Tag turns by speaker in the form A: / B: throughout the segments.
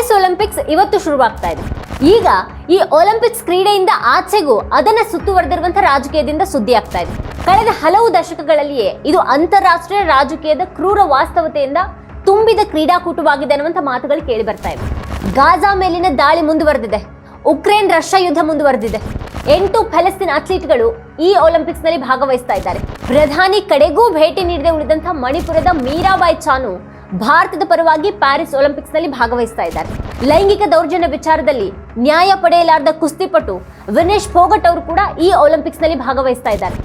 A: Paris Olympics ಇವತ್ತು ಶುರುವಾಗ್ತಾ ಇದೆ. ಈಗ ಈ ಒಲಿಂಪಿಕ್ಸ್ ಕ್ರೀಡೆಯಿಂದ ಆಚೆಗೂ ಅದನ್ನ ಸುತ್ತುವರೆದಿರುವಂತಹ ರಾಜಕೀಯದಿಂದ ಸುದ್ದಿ ಆಗ್ತಾ ಇದೆ. ಕಳೆದ ಹಲವು ದಶಕಗಳಲ್ಲಿಯೇ ಇದು ಅಂತಾರಾಷ್ಟ್ರೀಯ ರಾಜಕೀಯದ ಕ್ರೂರ ವಾಸ್ತವತೆಯಿಂದ ತುಂಬಿದ ಕ್ರೀಡಾಕೂಟವಾಗಿದೆ ಅನ್ನುವಂಥ ಮಾತುಗಳು ಕೇಳಿ ಬರ್ತಾ ಇವೆ. ಗಾಜಾ ಮೇಲಿನ ದಾಳಿ ಮುಂದುವರೆದಿದೆ. ಉಕ್ರೇನ್ ರಷ್ಯಾ ಯುದ್ಧ ಮುಂದುವರೆದಿದೆ. ಎಂಟು ಫೆಲಸ್ತೀನ್ ಅಥ್ಲೀಟ್ಗಳು ಈ ಒಲಿಂಪಿಕ್ಸ್ನಲ್ಲಿ ಭಾಗವಹಿಸ್ತಾ ಇದ್ದಾರೆ. ಪ್ರಧಾನಿ ಕಡೆಗೂ ಭೇಟಿ ನೀಡದೆ ಉಳಿದಂತಹ ಮಣಿಪುರದ ಮೀರಾಬಾಯ್ ಚಾನು ಭಾರತದ ಪರವಾಗಿ ಪ್ಯಾರಿಸ್ ಒಲಿಂಪಿಕ್ಸ್ನಲ್ಲಿ ಭಾಗವಹಿಸ್ತಾ ಇದ್ದಾರೆ. ಲೈಂಗಿಕ ದೌರ್ಜನ್ಯ ವಿಚಾರದಲ್ಲಿ ನ್ಯಾಯ ಪಡೆಯಲಾರದ ಕುಸ್ತಿಪಟು ವಿನೇಶ್ ಫೋಗಟ್ ಅವರು ಕೂಡ ಈ ಒಲಿಂಪಿಕ್ಸ್ನಲ್ಲಿ ಭಾಗವಹಿಸ್ತಾ ಇದ್ದಾರೆ.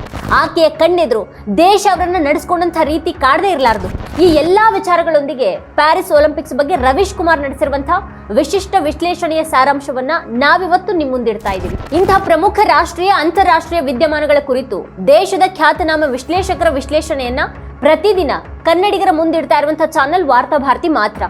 A: ಆಕೆಯ ಕಣ್ಣೆದುರು ದೇಶ ಅವರನ್ನು ನಡೆಸಿಕೊಂಡಂತಹ ರೀತಿ ಕಾಡದೇ ಇರಲಾರದು. ಈ ಎಲ್ಲಾ ವಿಚಾರಗಳೊಂದಿಗೆ ಪ್ಯಾರಿಸ್ ಒಲಿಂಪಿಕ್ಸ್ ಬಗ್ಗೆ ರವೀಶ್ ಕುಮಾರ್ ನಡೆಸಿರುವಂತಹ ವಿಶಿಷ್ಟ ವಿಶ್ಲೇಷಣೆಯ ಸಾರಾಂಶವನ್ನ ನಾವಿವತ್ತು ನಿಮ್ಮ ಮುಂದಿಡ್ತಾ ಇದ್ದೀವಿ. ಇಂತಹ ಪ್ರಮುಖ ರಾಷ್ಟ್ರೀಯ, ಅಂತಾರಾಷ್ಟ್ರೀಯ ವಿದ್ಯಮಾನಗಳ ಕುರಿತು ದೇಶದ ಖ್ಯಾತನಾಮ ವಿಶ್ಲೇಷಕರ ವಿಶ್ಲೇಷಣೆಯನ್ನ ಪ್ರತಿದಿನ ಕನ್ನಡಿಗರ ಮುಂದಿಡ್ತಾ ಇರುವಂತಹ ಚಾನಲ್ ವಾರ್ತಾ ಭಾರತಿ ಮಾತ್ರ.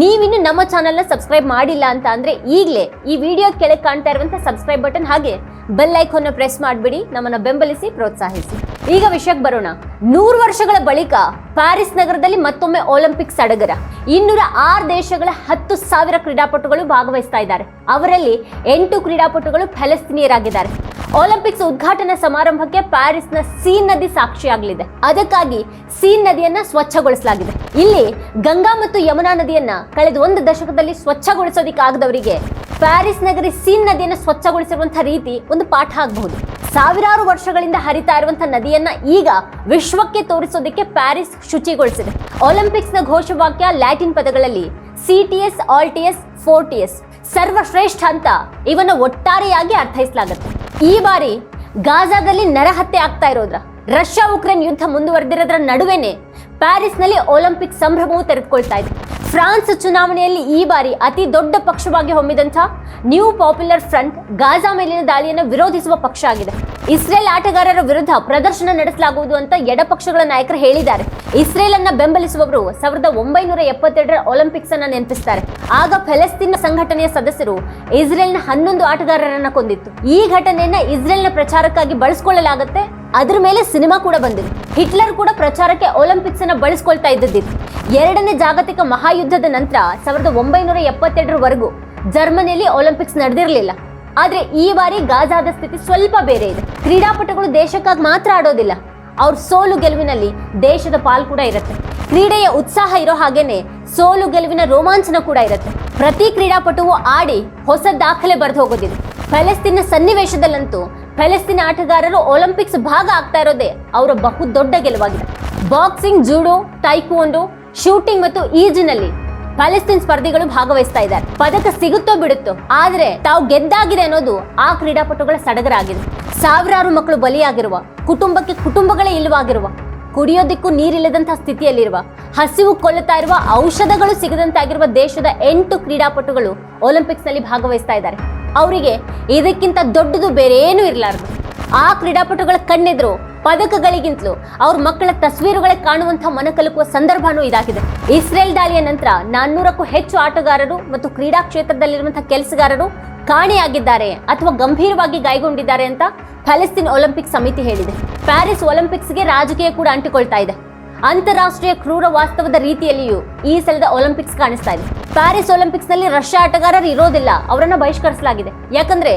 A: ನೀವಿನ್ನು ನಮ್ಮ ಚಾನಲ್ನ ಸಬ್ಸ್ಕ್ರೈಬ್ ಮಾಡಿಲ್ಲ ಅಂತ ಅಂದ್ರೆ ಈಗಲೇ ಈ ವಿಡಿಯೋ ಕೆಳಗೆ ಕಾಣ್ತಾ ಇರುವಂತಹ ಸಬ್ಸ್ಕ್ರೈಬ್ ಬಟನ್ ಹಾಗೆ ಬೆಲ್ ಐಕಾನ್ನ ಪ್ರೆಸ್ ಮಾಡಿಬಿಡಿ, ನಮ್ಮನ್ನ ಬೆಂಬಲಿಸಿ, ಪ್ರೋತ್ಸಾಹಿಸಿ. ಈಗ ವಿಷಯಕ್ಕೆ ಬರೋಣ. ನೂರು ವರ್ಷಗಳ ಬಳಿಕ ಪ್ಯಾರಿಸ್ ನಗರದಲ್ಲಿ ಮತ್ತೊಮ್ಮೆ ಒಲಿಂಪಿಕ್ಸ್ ಸಡಗರ ಇನ್ನೂರ ಆರು ದೇಶಗಳ ಹತ್ತು ಸಾವಿರ ಕ್ರೀಡಾಪಟುಗಳು ಭಾಗವಹಿಸ್ತಾ ಇದ್ದಾರೆ. ಅವರಲ್ಲಿ ಎಂಟು ಕ್ರೀಡಾಪಟುಗಳು ಫಲಸ್ತೀನಿಯರಾಗಿದ್ದಾರೆ. ಒಲಿಂಪಿಕ್ಸ್ ಉದ್ಘಾಟನಾ ಸಮಾರಂಭಕ್ಕೆ ಪ್ಯಾರಿಸ್ನ ಸೀನ್ ನದಿ ಸಾಕ್ಷಿಯಾಗಲಿದೆ. ಅದಕ್ಕಾಗಿ ಸೀನ್ ನದಿಯನ್ನ ಸ್ವಚ್ಛಗೊಳಿಸಲಾಗಿದೆ. ಇಲ್ಲಿ ಗಂಗಾ ಮತ್ತು ಯಮುನಾ ನದಿಯನ್ನ ಕಳೆದ ಒಂದು ದಶಕದಲ್ಲಿ ಸ್ವಚ್ಛಗೊಳಿಸೋದಿಕ್ಕಾಗದವರಿಗೆ ಪ್ಯಾರಿಸ್ ನಗರಿ ಸೀನ್ ನದಿಯನ್ನು ಸ್ವಚ್ಛಗೊಳಿಸಿರುವಂತಹ ರೀತಿ ಒಂದು ಪಾಠ ಆಗಬಹುದು. ಸಾವಿರಾರು ವರ್ಷಗಳಿಂದ ಹರಿತಾ ಇರುವಂತಹ ನದಿಯನ್ನ ಈಗ ವಿಶ್ವಕ್ಕೆ ತೋರಿಸೋದಕ್ಕೆ ಪ್ಯಾರಿಸ್ ಶುಚಿಗೊಳಿಸಿದೆ. ಒಲಿಂಪಿಕ್ಸ್ನ ಘೋಷವಾಕ್ಯ ಲ್ಯಾಟಿನ್ ಪದಗಳಲ್ಲಿ ಸಿ ಟಿ ಎಸ್ ಆಲ್ಟಿಯಸ್ ಫೋರ್ಟಿಯಸ್ ಸರ್ವಶ್ರೇಷ್ಠ ಅಂತ ಇವನ್ನ ಒಟ್ಟಾರೆಯಾಗಿ ಅರ್ಥೈಸಲಾಗುತ್ತೆ. ಈ ಬಾರಿ ಗಾಜಾದಲ್ಲಿ ನರಹತ್ಯೆ ಆಗ್ತಾ ಇರೋದ್ರ ರಷ್ಯಾ ಉಕ್ರೇನ್ ಯುದ್ಧ ಮುಂದುವರೆದಿರೋದ್ರ ನಡುವೆನೆ ಪ್ಯಾರಿಸ್ನಲ್ಲಿ ಒಲಿಂಪಿಕ್ ಸಂಭ್ರಮವು ತೆರೆದುಕೊಳ್ತಾ ಇದೆ. ಫ್ರಾನ್ಸ್ ಚುನಾವಣೆಯಲ್ಲಿ ಈ ಬಾರಿ ಅತಿ ದೊಡ್ಡ ಪಕ್ಷವಾಗಿ ಹೊಮ್ಮಿದಂತಹ ನ್ಯೂ ಪಾಪ್ಯುಲರ್ ಫ್ರಂಟ್ ಗಾಜಾ ಮೇಲಿನ ದಾಳಿಯನ್ನು ವಿರೋಧಿಸುವ ಪಕ್ಷ ಆಗಿದೆ. ಇಸ್ರೇಲ್ ಆಟಗಾರರ ವಿರುದ್ಧ ಪ್ರದರ್ಶನ ನಡೆಸಲಾಗುವುದು ಅಂತ ಎಡಪಕ್ಷಗಳ ನಾಯಕರು ಹೇಳಿದ್ದಾರೆ. ಇಸ್ರೇಲ್ ಅನ್ನ ಬೆಂಬಲಿಸುವವರು ಸಾವಿರದ ಒಂಬೈನೂರ ಎಪ್ಪತ್ತೆರಡರ ಒಲಿಂಪಿಕ್ಸ್ ಅನ್ನ ನೆನಪಿಸ್ತಾರೆ. ಆಗ ಫೆಲೆಸ್ತೀನ್ ಸಂಘಟನೆಯ ಸದಸ್ಯರು ಇಸ್ರೇಲ್ನ ಹನ್ನೊಂದು ಆಟಗಾರರನ್ನ ಕೊಂದಿತ್ತು. ಈ ಘಟನೆಯನ್ನ ಇಸ್ರೇಲ್ನ ಪ್ರಚಾರಕ್ಕಾಗಿ ಬಳಸಿಕೊಳ್ಳಲಾಗುತ್ತೆ ಅದ್ರ ಮೇಲೆ ಸಿನಿಮಾ ಕೂಡ ಬಂದಿದೆ. ಹಿಟ್ಲರ್ ಕೂಡ ಪ್ರಚಾರಕ್ಕೆ ಒಲಿಂಪಿಕ್ಸ್ ಅನ್ನ ಬಳಸ್ಕೊಳ್ತಾ ಇದ್ದದ್ದಿತ್ತು ಎರಡನೇ ಜಾಗತಿಕ ಮಹಾಯುದ್ಧದ ನಂತರ ಸಾವಿರದ ಒಂಬೈನೂರ ಎಪ್ಪತ್ತೆರಡರವರೆಗೂ ಜರ್ಮನಿಯಲ್ಲಿ ಒಲಿಂಪಿಕ್ಸ್ ನಡೆದಿರಲಿಲ್ಲ. ಆದ್ರೆ ಈ ಬಾರಿ ಗಾಜಾದ ಸ್ಥಿತಿ ಸ್ವಲ್ಪ ಬೇರೆ ಇದೆ. ಕ್ರೀಡಾಪಟುಗಳು ದೇಶಕ್ಕಾಗಿ ಮಾತ್ರ ಆಡೋದಿಲ್ಲ. ಅವ್ರ ಸೋಲು ಗೆಲುವಿನಲ್ಲಿ ದೇಶದ ಪಾಲ್ ಕೂಡ ಇರುತ್ತೆ. ಕ್ರೀಡೆಯ ಉತ್ಸಾಹ ಇರೋ ಹಾಗೇನೆ ಸೋಲು ಗೆಲುವಿನ ರೋಮಾಂಚನ ಕೂಡ ಇರುತ್ತೆ. ಪ್ರತಿ ಕ್ರೀಡಾಪಟುವು ಆಡಿ ಹೊಸ ದಾಖಲೆ ಬರೆದು ಹೋಗೋದಿದೆ. ಫಲಸ್ತೀನ ಸನ್ನಿವೇಶದಲ್ಲಂತೂ ಫಲಸ್ತೀನ ಆಟಗಾರರು ಒಲಿಂಪಿಕ್ಸ್ ಭಾಗ ಆಗ್ತಾ ಇರೋದೇ ಅವರ ಬಹು ದೊಡ್ಡ ಗೆಲುವಾಗಿದೆ. ಬಾಕ್ಸಿಂಗ್, ಜೂಡೋ ಟೈಕೋಂಡು ಶೂಟಿಂಗ್ ಮತ್ತು ಈಜಿನಲ್ಲಿ ಪ್ಯಾಲೆಸ್ತೀನ್ ಸ್ಪರ್ಧಿಗಳು ಭಾಗವಹಿಸ್ತಾ ಇದ್ದಾರೆ. ಪದಕ ಸಿಗುತ್ತೋ ಬಿಡುತ್ತೋ, ಆದ್ರೆ ತಾವು ಗೆದ್ದಾಗಿದೆ ಅನ್ನೋದು ಆ ಕ್ರೀಡಾಪಟುಗಳ ಸಡಗರ ಆಗಿದೆ ಸಾವಿರಾರು ಮಕ್ಕಳು ಬಲಿಯಾಗಿರುವ, ಕುಟುಂಬಕ್ಕೆ ಕುಟುಂಬಗಳೇ ಇಲ್ಲವಾಗಿರುವ, ಕುಡಿಯೋದಿಕ್ಕೂ ನೀರಿಲ್ಲದಂತಹ ಸ್ಥಿತಿಯಲ್ಲಿರುವ, ಹಸಿವು ಕೊಲ್ಲುತ್ತಾ ಇರುವ ಔಷಧಗಳು ಸಿಗದಂತಾಗಿರುವ ದೇಶದ ಎಂಟು ಕ್ರೀಡಾಪಟುಗಳು ಒಲಿಂಪಿಕ್ಸ್ನಲ್ಲಿ ಭಾಗವಹಿಸ್ತಾ ಇದ್ದಾರೆ. ಅವರಿಗೆ ಇದಕ್ಕಿಂತ ದೊಡ್ಡದು ಬೇರೆ ಏನೂ ಇರಲಾರದು. ಆ ಕ್ರೀಡಾಪಟುಗಳ ಕಣ್ಣೆದ್ರು ಪದಕಗಳಿಗಿಂತಲೂ ಅವ್ರ ಮಕ್ಕಳ ತಸ್ವೀರುಗಳೇ ಕಾಣುವಂತಹ ಮನಕಲುಕುವ ಸಂದರ್ಭನೂ ಇದಾಗಿದೆ. ಇಸ್ರೇಲ್ ದಾಳಿಯ ನಂತರ ನಾನ್ನೂರಕ್ಕೂ ಹೆಚ್ಚು ಆಟಗಾರರು ಮತ್ತು ಕ್ರೀಡಾ ಕ್ಷೇತ್ರದಲ್ಲಿರುವಂತಹ ಕೆಲಸಗಾರರು ಕಾಣೆಯಾಗಿದ್ದಾರೆ ಅಥವಾ ಗಂಭೀರವಾಗಿ ಗಾಯಗೊಂಡಿದ್ದಾರೆ ಅಂತ ಪ್ಯಾಲೆಸ್ತೀನ್ ಒಲಿಂಪಿಕ್ ಸಮಿತಿ ಹೇಳಿದೆ. ಪ್ಯಾರಿಸ್ ಒಲಿಂಪಿಕ್ಸ್ಗೆ ರಾಜಕೀಯ ಕೂಡ ಅಂಟಿಕೊಳ್ತಾ ಇದೆ. ಅಂತಾರಾಷ್ಟ್ರೀಯ ಕ್ರೂರ ವಾಸ್ತವದ ರೀತಿಯಲ್ಲಿಯೂ ಈ ಸಲದ ಒಲಿಂಪಿಕ್ಸ್ ಕಾಣಿಸ್ತಾ ಇದೆ. ಪ್ಯಾರಿಸ್ ಒಲಿಂಪಿಕ್ಸ್ನಲ್ಲಿ ರಷ್ಯಾ ಆಟಗಾರರು ಇರೋದಿಲ್ಲ, ಅವರನ್ನು ಬಹಿಷ್ಕರಿಸಲಾಗಿದೆ. ಯಾಕಂದ್ರೆ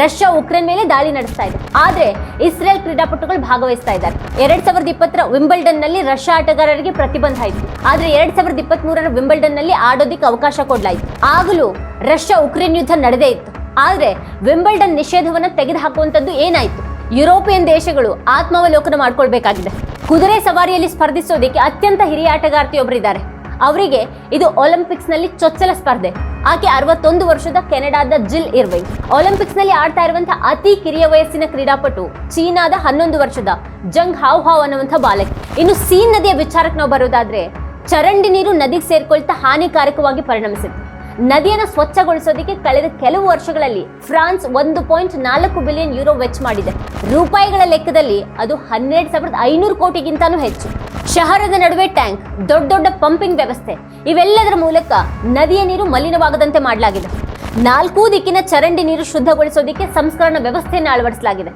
A: ರಷ್ಯಾ ಉಕ್ರೇನ್ ಮೇಲೆ ದಾಳಿ ನಡೆಸ್ತಾ ಇದೆ. ಆದ್ರೆ ಇಸ್ರೇಲ್ ಕ್ರೀಡಾಪಟುಗಳು ಭಾಗವಹಿಸ್ತಾ ಇದ್ದಾರೆ. ಎರಡ್ ಸಾವಿರದ ಇಪ್ಪತ್ತರ ವಿಂಬಲ್ಡನ್ನಲ್ಲಿ ರಷ್ಯಾ ಆಟಗಾರರಿಗೆ ಪ್ರತಿಬಂಧ ಆಯಿತು ಆದ್ರೆ ಎರಡ್ ಸಾವಿರದ ಇಪ್ಪತ್ತ್ ಮೂರರ ವಿಂಬಲ್ಡನ್ನಲ್ಲಿ ಆಡೋದಿಕ್ಕೆ ಅವಕಾಶ ಕೊಡಲಾಯಿತು. ಆಗಲೂ ರಷ್ಯಾ ಉಕ್ರೇನ್ ಯುದ್ಧ ನಡೆದೇ ಇತ್ತು. ಆದ್ರೆ ವಿಂಬಲ್ಡನ್ ನಿಷೇಧವನ್ನ ತೆಗೆದುಹಾಕುವಂತದ್ದು ಏನಾಯ್ತು? ಯುರೋಪಿಯನ್ ದೇಶಗಳು ಆತ್ಮಾವಲೋಕನ ಮಾಡ್ಕೊಳ್ಬೇಕಾಗಿದೆ. ಕುದುರೆ ಸವಾರಿಯಲ್ಲಿ ಸ್ಪರ್ಧಿಸೋದಕ್ಕೆ ಅತ್ಯಂತ ಹಿರಿಯ ಆಟಗಾರ್ತಿಯೊಬ್ಬರಿದ್ದಾರೆ ಅವರಿಗೆ ಇದು ಒಲಿಂಪಿಕ್ಸ್ನಲ್ಲಿ ಚೊಚ್ಚಲ ಸ್ಪರ್ಧೆ. ಆಕೆ ಅರವತ್ತೊಂದು ವರ್ಷದ ಕೆನಡಾದ ಜಿಲ್ ಇರ್ವೈ. ಒಲಿಂಪಿಕ್ಸ್ನಲ್ಲಿ ಆಡ್ತಾ ಇರುವಂತಹ ಅತಿ ಕಿರಿಯ ವಯಸ್ಸಿನ ಕ್ರೀಡಾಪಟು, ಚೀನಾದ ಹನ್ನೊಂದು ವರ್ಷದ ಜಂಗ್ ಹಾವ್ ಹಾವ್ ಅನ್ನುವಂಥ ಬಾಲಕಿ. ಇನ್ನು ಸೀನ್ ನದಿಯ ವಿಚಾರಕ್ಕೆ ನಾವು ಬರೋದಾದ್ರೆ, ಚರಂಡಿ ನೀರು ನದಿಗೆ ಸೇರ್ಕೊಳ್ತಾ ಹಾನಿಕಾರಕವಾಗಿ ಪರಿಣಮಿಸಿತ್ತು. ನದಿಯನ್ನು ಸ್ವಚ್ಛಗೊಳಿಸೋದಕ್ಕೆ ಕಳೆದ ಕೆಲವು ವರ್ಷಗಳಲ್ಲಿ ಫ್ರಾನ್ಸ್ ಒಂದು ಪಾಯಿಂಟ್ ನಾಲ್ಕು ಬಿಲಿಯನ್ ಯೂರೋ ವೆಚ್ಚ ಮಾಡಿದೆ. ರೂಪಾಯಿಗಳ ಲೆಕ್ಕದಲ್ಲಿ ಅದು ಹನ್ನೆರಡು ಸಾವಿರದ ಐನೂರು ಕೋಟಿಗಿಂತನೂ ಹೆಚ್ಚು. ಶಹರದ ನಡುವೆ ಟ್ಯಾಂಕ್, ದೊಡ್ಡ ದೊಡ್ಡ ಪಂಪಿಂಗ್ ವ್ಯವಸ್ಥೆ. ಇವೆಲ್ಲದರ ಮೂಲಕ ನದಿಯ ನೀರು ಮಲಿನವಾಗದಂತೆ ಮಾಡಲಾಗಿದೆ. ನಾಲ್ಕೂ ದಿಕ್ಕಿನ ಚರಂಡಿ ನೀರು ಶುದ್ಧಗೊಳಿಸೋದಿಕ್ಕೆ ಸಂಸ್ಕರಣ ವ್ಯವಸ್ಥೆಯನ್ನು ಅಳವಡಿಸಲಾಗಿದೆ.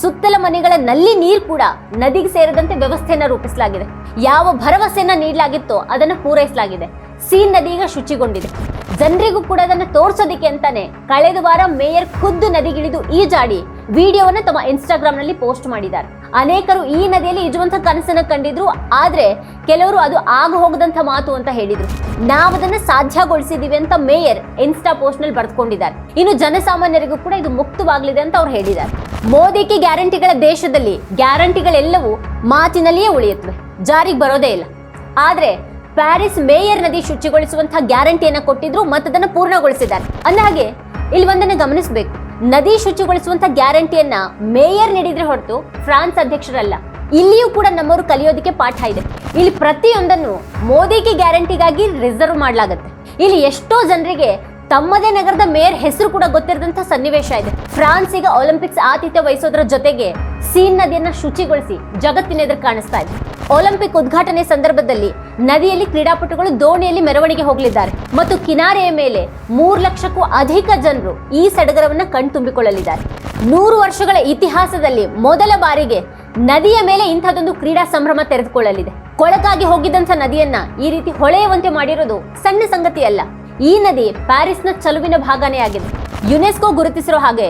A: ಸುತ್ತಲ ಮನೆಗಳ ನಲ್ಲಿ ನೀರು ಕೂಡ ನದಿಗೆ ಸೇರದಂತೆ ವ್ಯವಸ್ಥೆಯನ್ನ ರೂಪಿಸಲಾಗಿದೆ. ಯಾವ ಭರವಸೆಯನ್ನ ನೀಡಲಾಗಿತ್ತೋ ಅದನ್ನು ಪೂರೈಸಲಾಗಿದೆ. ಸಿ ನದಿ ಈಗ ಶುಚಿಗೊಂಡಿದೆ. ಜನರಿಗೂ ಕೂಡ ಅದನ್ನ ತೋರಿಸೋದಿಕ್ಕೆ ಅಂತಾನೆ ಕಳೆದ ವಾರ ಮೇಯರ್ ಖುದ್ದು ನದಿಗಿಳಿದು ಈಜಾಡಿ ವಿಡಿಯೋವನ್ನ ತಮ್ಮ ಇನ್ಸ್ಟಾಗ್ರಾಮ್ನಲ್ಲಿ ಪೋಸ್ಟ್ ಮಾಡಿದ್ದಾರೆ. ಅನೇಕರು ಈ ನದಿಯಲ್ಲಿ ಈಜುವಂತಹ ಕನಸನ್ನ ಕಂಡಿದ್ರು, ಆದ್ರೆ ಕೆಲವರು ಅದು ಆಗ ಹೋಗದಂತ ಮಾತು ಅಂತ ಹೇಳಿದ್ರು. ನಾವದನ್ನ ಸಾಧ್ಯಗೊಳಿಸಿದೀವಿ ಅಂತ ಮೇಯರ್ ಇನ್ಸ್ಟಾ ಪೋಸ್ಟ್ನಲ್ಲಿ ಬರೆದುಕೊಂಡಿದ್ದಾರೆ. ಇನ್ನು ಜನಸಾಮಾನ್ಯರಿಗೂ ಕೂಡ ಇದು ಮುಕ್ತವಾಗಲಿದೆ ಅಂತ ಅವ್ರು ಹೇಳಿದ್ದಾರೆ. ಮೋದಿಗೆ ಗ್ಯಾರಂಟಿಗಳ ದೇಶದಲ್ಲಿ ಗ್ಯಾರಂಟಿಗಳೆಲ್ಲವೂ ಮಾತಿನಲ್ಲಿಯೇ ಉಳಿಯುತ್ತವೆ. ಜಾರಿಗೆ ಬರೋದೇ ಇಲ್ಲ. ಆದ್ರೆ ಪ್ಯಾರಿಸ್ ಮೇಯರ್ ನದಿ ಶುಚಿಗೊಳಿಸುವಂತಹ ಗ್ಯಾರಂಟಿಯನ್ನ ಕೊಟ್ಟಿದ್ರು ಮತ್ತದನ್ನ ಪೂರ್ಣಗೊಳಿಸಿದ್ದಾರೆ. ಅಂದ ಹಾಗೆ ಇಲ್ಲಿ ಒಂದನ್ನ ಗಮನಿಸಬೇಕು. ನದಿ ಶುಚಿಗೊಳಿಸುವಂತ ಗ್ಯಾರಂಟಿಯನ್ನ ಮೇಯರ್ ನೀಡಿದ್ರೆ ಹೊರತು ಫ್ರಾನ್ಸ್ ಅಧ್ಯಕ್ಷರಲ್ಲ. ಇಲ್ಲಿಯೂ ಕೂಡ ನಮ್ಮವರು ಕಲಿಯೋದಕ್ಕೆ ಪಾಠ ಇದೆ. ಇಲ್ಲಿ ಪ್ರತಿಯೊಂದನ್ನು ಮೋದಿಗೆ ಗ್ಯಾರಂಟಿಗಾಗಿ ರಿಸರ್ವ್ ಮಾಡಲಾಗುತ್ತೆ. ಇಲ್ಲಿ ಎಷ್ಟೋ ಜನರಿಗೆ ತಮ್ಮದೇ ನಗರದ ಮೇಯರ್ ಹೆಸರು ಕೂಡ ಗೊತ್ತಿರದಂತ ಸನ್ನಿವೇಶ ಇದೆ. ಫ್ರಾನ್ಸ್ ಈಗ ಒಲಿಂಪಿಕ್ಸ್ ಆತಿಥ್ಯ ವಹಿಸೋದ್ರ ಜೊತೆಗೆ ಸೀನ್ ನದಿಯನ್ನ ಶುಚಿಗೊಳಿಸಿ ಜಗತ್ತಿನ ಎದುರು ಕಾಣಿಸ್ತಾ ಇದೆ. ಒಲಿಂಪಿಕ್ ಉದ್ಘಾಟನೆ ಸಂದರ್ಭದಲ್ಲಿ ನದಿಯಲ್ಲಿ ಕ್ರೀಡಾಪಟುಗಳು ದೋಣಿಯಲ್ಲಿ ಮೆರವಣಿಗೆ ಹೋಗಲಿದ್ದಾರೆ ಮತ್ತು ಕಿನಾರೆಯ ಮೇಲೆ ಮೂರು ಲಕ್ಷಕ್ಕೂ ಅಧಿಕ ಜನರು ಈ ಸಡಗರವನ್ನ ಕಣ್ತುಂಬಿಕೊಳ್ಳಲಿದ್ದಾರೆ ನೂರು ವರ್ಷಗಳ ಇತಿಹಾಸದಲ್ಲಿ ಮೊದಲ ಬಾರಿಗೆ ನದಿಯ ಮೇಲೆ ಇಂಥದೊಂದು ಕ್ರೀಡಾ ಸಂಭ್ರಮ ತೆರೆದುಕೊಳ್ಳಲಿದೆ. ಕೊಳಕಾಗಿ ಹೋಗಿದ್ದಂಥ ನದಿಯನ್ನ ಈ ರೀತಿ ಹೊಳೆಯುವಂತೆ ಮಾಡಿರೋದು ಸಣ್ಣ ಸಂಗತಿ ಅಲ್ಲ ಈ ನದಿ ಪ್ಯಾರಿಸ್ನ ಚಲುವಿನ ಭಾಗನೇ ಆಗಿದೆ. ಯುನೆಸ್ಕೋ ಗುರುತಿಸಿರೋ ಹಾಗೆ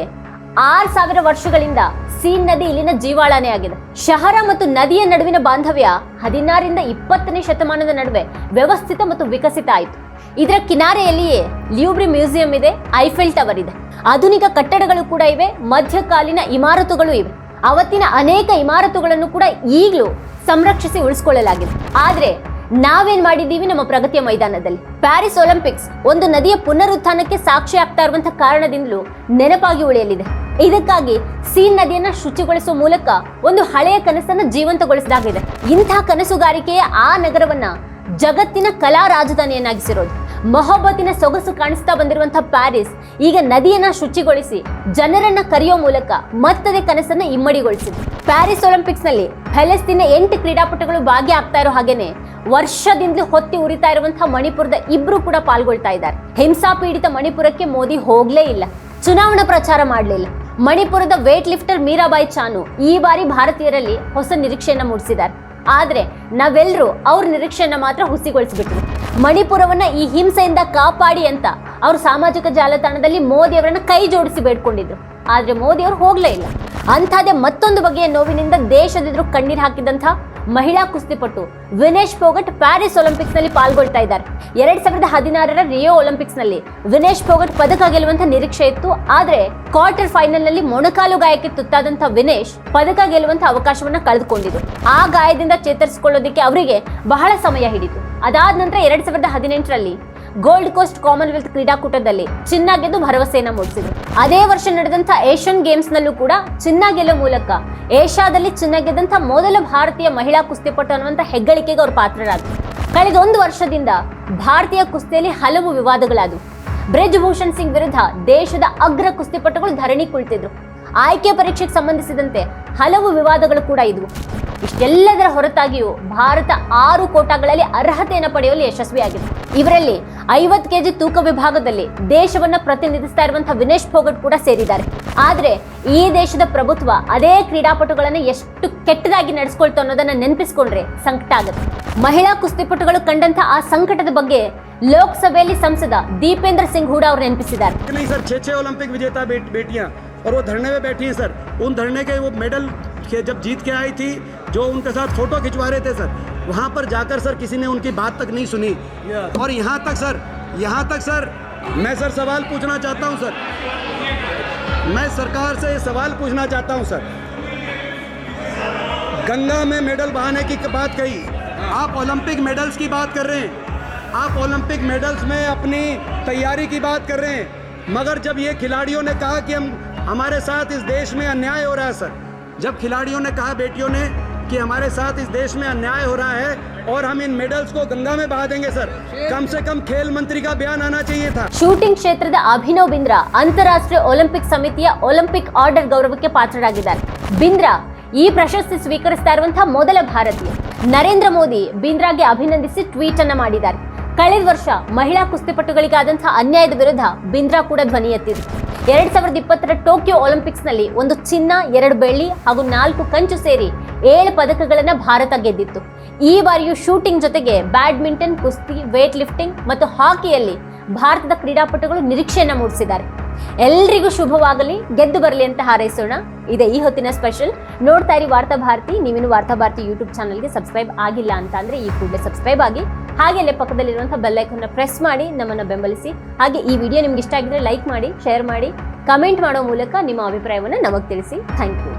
A: ಆರು ಸಾವಿರ ವರ್ಷಗಳಿಂದ ಸೀನ್ ನದಿ ಇಲ್ಲಿನ ಜೀವಾಳನೇ ಆಗಿದೆ. ಶಹರ ಮತ್ತು ನದಿಯ ನಡುವಿನ ಬಾಂಧವ್ಯ ಹದಿನಾರಿಂದ ಇಪ್ಪತ್ತನೇ ಶತಮಾನದ ನಡುವೆ ವ್ಯವಸ್ಥಿತ ಮತ್ತು ವಿಕಸಿತ ಆಯಿತು. ಇದರ ಕಿನಾರೆಯಲ್ಲಿಯೇ ಲ್ಯೂಬ್ರಿ ಮ್ಯೂಸಿಯಂ ಇದೆ, ಐಫೆಲ್ ಟವರ್ ಇದೆ. ಆಧುನಿಕ ಕಟ್ಟಡಗಳು ಕೂಡ ಇವೆ, ಮಧ್ಯಕಾಲೀನ ಇಮಾರತುಗಳು ಇವೆ. ಅವತ್ತಿನ ಅನೇಕ ಇಮಾರತುಗಳನ್ನು ಕೂಡ ಈಗಲೂ ಸಂರಕ್ಷಿಸಿ ಉಳಿಸಿಕೊಳ್ಳಲಾಗಿದೆ. ಆದ್ರೆ ನಾವೇನ್ ಮಾಡಿದ್ದೀವಿ ನಮ್ಮ ಪ್ರಗತಿಯ ಮೈದಾನದಲ್ಲಿ? ಪ್ಯಾರಿಸ್ ಒಲಿಂಪಿಕ್ಸ್ ಒಂದು ನದಿಯ ಪುನರುತ್ಥಾನಕ್ಕೆ ಸಾಕ್ಷಿ ಆಗ್ತಾ ಇರುವಂತಹ ಕಾರಣದಿಂದಲೂ ನೆನಪಾಗಿ ಉಳಿಯಲಿದೆ. ಇದಕ್ಕಾಗಿ ಸೀನ್ ನದಿಯನ್ನ ಶುಚಿಗೊಳಿಸುವ ಮೂಲಕ ಒಂದು ಹಳೆಯ ಕನಸನ್ನ ಜೀವಂತಗೊಳಿಸಿದಾಗಿದೆ. ಇಂತಹ ಕನಸುಗಾರಿಕೆಯ ಆ ನಗರವನ್ನ ಜಗತ್ತಿನ ಕಲಾ ರಾಜಧಾನಿಯನ್ನಾಗಿಸಿರೋದು. ಮೊಹಬ್ಬತ್ತಿನ ಸೊಗಸು ಕಾಣಿಸ್ತಾ ಬಂದಿರುವಂತಹ ಪ್ಯಾರಿಸ್ ಈಗ ನದಿಯನ್ನ ಶುಚಿಗೊಳಿಸಿ ಜನರನ್ನ ಕರೆಯೋ ಮೂಲಕ ಮತ್ತದೇ ಕನಸನ್ನ ಇಮ್ಮಡಿಗೊಳಿಸಿದೆ. ಪ್ಯಾರಿಸ್ ಒಲಿಂಪಿಕ್ಸ್ನಲ್ಲಿ ಫೆಲೆಸ್ತೀನ ಎಂಟು ಕ್ರೀಡಾಪಟುಗಳು ಭಾಗಿಯಾಗ್ತಾ ಇರೋ ಹಾಗೇನೆ ವರ್ಷದಿಂದಲೂ ಹೊತ್ತಿ ಉರಿತಾ ಇರುವಂತಹ ಮಣಿಪುರದ ಇಬ್ರು ಕೂಡ ಪಾಲ್ಗೊಳ್ತಾ ಇದ್ದಾರೆ. ಹಿಂಸಾ ಪೀಡಿತ ಮಣಿಪುರಕ್ಕೆ ಮೋದಿ ಹೋಗ್ಲೇ ಇಲ್ಲ. ಚುನಾವಣಾ ಪ್ರಚಾರ ಮಾಡಲಿಲ್ಲ ಮಣಿಪುರದ ವೇಟ್ ಲಿಫ್ಟರ್ ಮೀರಾಬಾಯಿ ಚಾನು ಈ ಬಾರಿ ಭಾರತೀಯರಲ್ಲಿ ಹೊಸ ನಿರೀಕ್ಷೆಯನ್ನ ಮೂಡಿಸಿದ್ದಾರೆ. ಆದ್ರೆ ನಾವೆಲ್ಲರೂ ಅವ್ರ ನಿರೀಕ್ಷೆಯನ್ನ ಮಾತ್ರ ಹುಸಿಗೊಳಿಸಿಬಿಟ್ರು ಮಣಿಪುರವನ್ನ ಈ ಹಿಂಸೆಯಿಂದ ಕಾಪಾಡಿ ಅಂತ ಅವರು ಸಾಮಾಜಿಕ ಜಾಲತಾಣದಲ್ಲಿ ಮೋದಿ ಅವರನ್ನ ಕೈ ಜೋಡಿಸಿ ಬೇಡ್ಕೊಂಡಿದ್ರು. ಆದ್ರೆ ಮೋದಿ ಅವರು ಹೋಗ್ಲೇ ಇಲ್ಲ. ಅಂಥದ್ದೇ ಮತ್ತೊಂದು ಬಗೆಯ ನೋವಿನಿಂದ ದೇಶದೆದುರು ಕಣ್ಣೀರು ಹಾಕಿದಂಥ ಮಹಿಳಾ ಕುಸ್ತಿಪಟು ವಿನೇಶ್ ಫೋಗಟ್ ಪ್ಯಾರಿಸ್ ಒಲಿಂಪಿಕ್ಸ್ನಲ್ಲಿ ಪಾಲ್ಗೊಳ್ತಾ ಇದ್ದಾರೆ. ಎರಡ್ ಸಾವಿರದ ಹದಿನಾರರ ರಿಯೋ ಒಲಿಂಪಿಕ್ಸ್ನಲ್ಲಿ ವಿನೇಶ್ ಫೋಗಟ್ ಪದಕ ಗೆಲ್ಲುವಂತ ನಿರೀಕ್ಷೆ ಇತ್ತು. ಆದ್ರೆ ಕ್ವಾರ್ಟರ್ ಫೈನಲ್ನಲ್ಲಿ ಮೊಣಕಾಲು ಗಾಯಕ್ಕೆ ತುತ್ತಾದಂತ ವಿನೇಶ್ ಪದಕ ಗೆಲ್ಲುವಂತ ಅವಕಾಶವನ್ನ ಕಳೆದುಕೊಂಡಿದ್ರು ಆ ಗಾಯದಿಂದ ಚೇತರಿಸಿಕೊಳ್ಳೋದಿಕ್ಕೆ ಅವರಿಗೆ ಬಹಳ ಸಮಯ ಹಿಡಿತು ಅದಾದ ನಂತರ ಎರಡ್ ಸಾವಿರದ ಹದಿನೆಂಟರಲ್ಲಿ ಗೋಲ್ಡ್ ಕೋಸ್ಟ್ ಕಾಮನ್ವೆಲ್ತ್ ಕ್ರೀಡಾಕೂಟದಲ್ಲಿ ಚಿನ್ನ ಗೆದ್ದು ಭರವಸೆಯನ್ನ ಮೂಡಿಸಿದ್ರು ಅದೇ ವರ್ಷ ನಡೆದಂತ ಏಷ್ಯನ್ ಗೇಮ್ಸ್ ನಲ್ಲೂ ಕೂಡ ಚಿನ್ನ ಗೆಲ್ಲುವ ಮೂಲಕ ಏಷ್ಯಾದಲ್ಲಿ ಚಿನ್ನ ಗೆದ್ದಂತ ಮೊದಲ ಭಾರತೀಯ ಮಹಿಳಾ ಕುಸ್ತಿಪಟು ಅನ್ನುವಂತ ಹೆಗ್ಗಳಿಕೆಗೆ ಅವರು ಪಾತ್ರರಾದರು. ಕಳೆದ ಒಂದು ವರ್ಷದಿಂದ ಭಾರತೀಯ ಕುಸ್ತಿಯಲ್ಲಿ ಹಲವು ವಿವಾದಗಳಾದವು. ಬ್ರಿಜ್ ಭೂಷಣ್ ಸಿಂಗ್ ವಿರುದ್ಧ ದೇಶದ ಅಗ್ರ ಕುಸ್ತಿಪಟುಗಳು ಧರಣಿ ಕುಳಿತಿದ್ರು. ಆಯ್ಕೆ ಪರೀಕ್ಷೆಗೆ ಸಂಬಂಧಿಸಿದಂತೆ ಹಲವು ವಿವಾದಗಳು ಕೂಡ ಇದ್ವು. ಇಷ್ಟೆಲ್ಲದರ ಹೊರತಾಗಿಯೂ ಭಾರತ ಆರು ಕೋಟಾಗಳಲ್ಲಿ ಅರ್ಹತೆಯನ್ನು ಪಡೆಯುವಲ್ಲಿ ಯಶಸ್ವಿಯಾಗಿದೆ ಇವರಲ್ಲಿ ಐವತ್ತು ಕೆಜಿ ತೂಕ ವಿಭಾಗದಲ್ಲಿ ದೇಶವನ್ನ ಪ್ರತಿನಿಧಿಸ್ತಾ ಇರುವಂತಹ ವಿನೇಶ್ ಫೋಗಟ್ ಕೂಡ ಸೇರಿದ್ದಾರೆ ಆದ್ರೆ ಈ ದೇಶದ ಪ್ರಭುತ್ವ ಅದೇ ಕ್ರೀಡಾಪಟುಗಳನ್ನ ಎಷ್ಟು ಕೆಟ್ಟದಾಗಿ ನಡೆಸ್ಕೊಳ್ತು ಅನ್ನೋದನ್ನ ನೆನಪಿಸ್ಕೊಂಡ್ರೆ ಸಂಕಟ ಆಗುತ್ತೆ ಮಹಿಳಾ ಕುಸ್ತಿಪಟುಗಳು ಕಂಡಂತ ಆ ಸಂಕಟದ ಬಗ್ಗೆ ಲೋಕಸಭೆಯಲ್ಲಿ ಸಂಸದ ದೀಪೇಂದ್ರ ಸಿಂಗ್ ಹೂಡಾ ಅವರು ನೆನಪಿಸಿದ್ದಾರೆ
B: नहीं सर छः छः ओलंपिक विजेता बेट, बेटियां और वो धरने में बैठी हैं सर उन धरने के वो मेडल के जब जीत के आई थी जो उनके साथ फ़ोटो खिंचवा रहे थे सर वहाँ पर जाकर सर किसी ने उनकी बात तक नहीं सुनी। और यहाँ तक सर यहाँ तक सर मैं सर सवाल पूछना चाहता हूँ सर। मैं सरकार से ये सवाल पूछना चाहता हूँ सर। गंगा में मेडल बहाने की बात कही। आप ओलंपिक मेडल्स की बात कर रहे हैं। आप ओलंपिक मेडल्स में अपनी तैयारी की बात कर रहे हैं। मगर जब ये खिलाड़ियों ने कहा कि हम हमारे साथ इस देश में अन्याय हो रहा है सर जब खिलाड़ियों ने कहा बेटियों ने कि हमारे साथ इस देश में अन्याय हो रहा है और हम इन मेडल्स को गंगा में बहा देंगे सर कम से कम खेल मंत्री का बयान आना चाहिए था
A: ಶೂಟಿಂಗ್ ಕ್ಷೇತ್ರದ ಅಭಿನವ್ ಬಿಂದ್ರಾ ಅಂತಾರಾಷ್ಟ್ರೀಯ ಒಲಿಂಪಿಕ್ ಸಮಿತಿಯ ಒಲಿಂಪಿಕ್ ಆರ್ಡರ್ ಗೌರವಕ್ಕೆ ಪಾತ್ರರಾಗಿದ್ದಾರೆ ಬಿಂದ್ರಾ ಈ ಪ್ರಶಸ್ತಿ ಸ್ವೀಕರಿಸ್ತಾ ಇರುವಂತಹ ಮೊದಲ ಭಾರತೀಯ ನರೇಂದ್ರ ಮೋದಿ ಬಿಂದ್ರಾಗೆ ಅಭಿನಂದಿಸಿ ಟ್ವೀಟ್ ಅನ್ನ ಮಾಡಿದ್ದಾರೆ ಕಳೆದ ವರ್ಷ ಮಹಿಳಾ ಕುಸ್ತಿಪಟುಗಳಿಗಾದಂತಹ ಅನ್ಯಾಯದ ವಿರುದ್ಧ ಬಿಂದ್ರಾ ಕೂಡ ಧ್ವನಿ ಎತ್ತಿದ್ರು ಎರಡ್ ಸಾವಿರದ ಇಪ್ಪತ್ತರ ಟೋಕಿಯೋ ಒಲಿಂಪಿಕ್ಸ್ನಲ್ಲಿ ಒಂದು ಚಿನ್ನ, ಎರಡು ಬೆಳ್ಳಿ ಹಾಗೂ ನಾಲ್ಕು ಕಂಚು ಸೇರಿ ಏಳು ಪದಕಗಳನ್ನು ಭಾರತ ಗೆದ್ದಿತ್ತು. ಈ ಬಾರಿಯೂ ಶೂಟಿಂಗ್ ಜೊತೆಗೆ ಬ್ಯಾಡ್ಮಿಂಟನ್, ಕುಸ್ತಿ, ವೇಟ್ ಲಿಫ್ಟಿಂಗ್ ಮತ್ತು ಹಾಕಿಯಲ್ಲಿ ಭಾರತದ ಕ್ರೀಡಾಪಟುಗಳು ನಿರೀಕ್ಷೆಯನ್ನು ಮೂಡಿಸಿದ್ದಾರೆ. ಎಲ್ರಿಗೂ ಶುಭವಾಗಲಿ, ಗೆದ್ದು ಬರಲಿ ಅಂತ ಹಾರೈಸೋಣ. ಇದೆ ಈ ಹೊತ್ತಿನ ಸ್ಪೆಷಲ್. ನೋಡ್ತಾ ಇರಿ ವಾರ್ತಾ ಭಾರತಿ. ನೀವೇನು ವಾರ್ತಾ ಭಾರತಿ ಯೂಟ್ಯೂಬ್ ಚಾನಲ್ಗೆ ಸಬ್ಸ್ಕ್ರೈಬ್ ಆಗಿಲ್ಲ ಅಂತ ಅಂದ್ರೆ ಈ ಕೂಡಲೇ ಸಬ್ಸ್ಕ್ರೈಬ್ ಆಗಿ. ಹಾಗೆ ಅಲ್ಲೇ ಪಕ್ಕದಲ್ಲಿರುವಂತಹ ಐಕನ್ನ ಪ್ರೆಸ್ ಮಾಡಿ, ನಮ್ಮನ್ನ ಬೆಂಬಲಿಸಿ. ಹಾಗೆ ಈ ವಿಡಿಯೋ ನಿಮ್ಗೆ ಇಷ್ಟ ಆಗಿದ್ರೆ ಲೈಕ್ ಮಾಡಿ ಶೇರ್ ಮಾಡಿ ಕಮೆಂಟ್ ಮಾಡೋ ಮೂಲಕ ನಿಮ್ಮ ಅಭಿಪ್ರಾಯವನ್ನು ನಮಗೆ ತಿಳಿಸಿ. Thank you